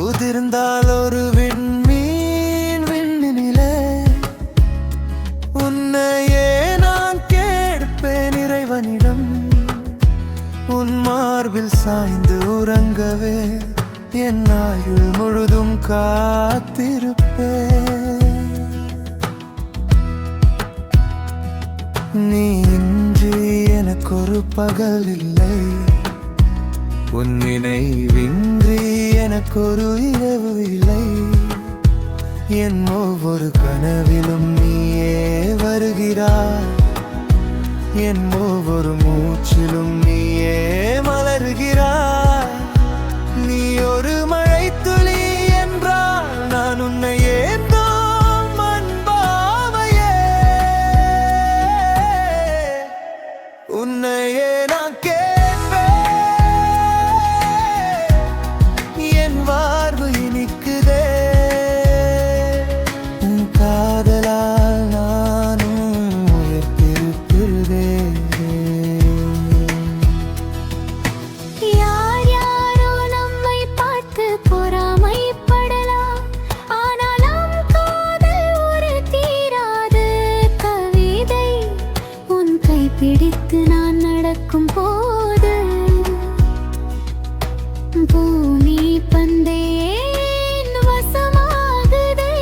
உதிர்ந்தால் ஒரு விண்மீன் விண்ணினிலே. உன்னையே நான் கேட்பேன் இறைவனிடம். உன் மார்பில் சாய்ந்து உறங்கவே என் ஆயுள் முழுதும் காத்திருப்பேன். நீ இன்றி ஒரு பகல் இல்லை. உன் நினைவின்றி எனக்கொரு இரவு இல்லை. என் ஒவ்வொரு கனவிலும் நீயே வருகிறாய். என் ஒவ்வொரு மூச்சிலும் பிடித்து நான் நடக்கும் போது பூமி பந்தே வசமாகுதே.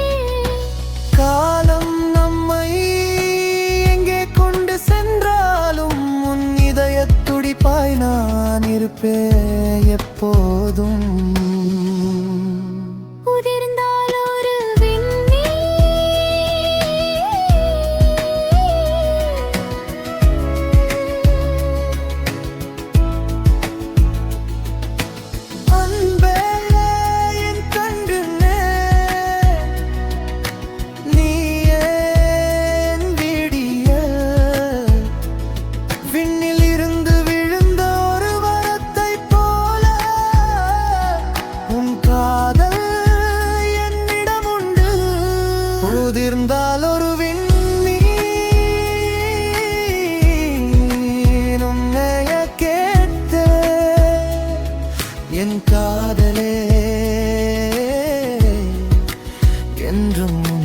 காலம் நம்மை எங்கே கொண்டு சென்றாலும் உன் இதய துடிப்பாய் நான் இருப்பேன் எப்போதும். உதிர்ந்தால் ஒரு விண்ணைய கேட்ட என் காதலே என்றும்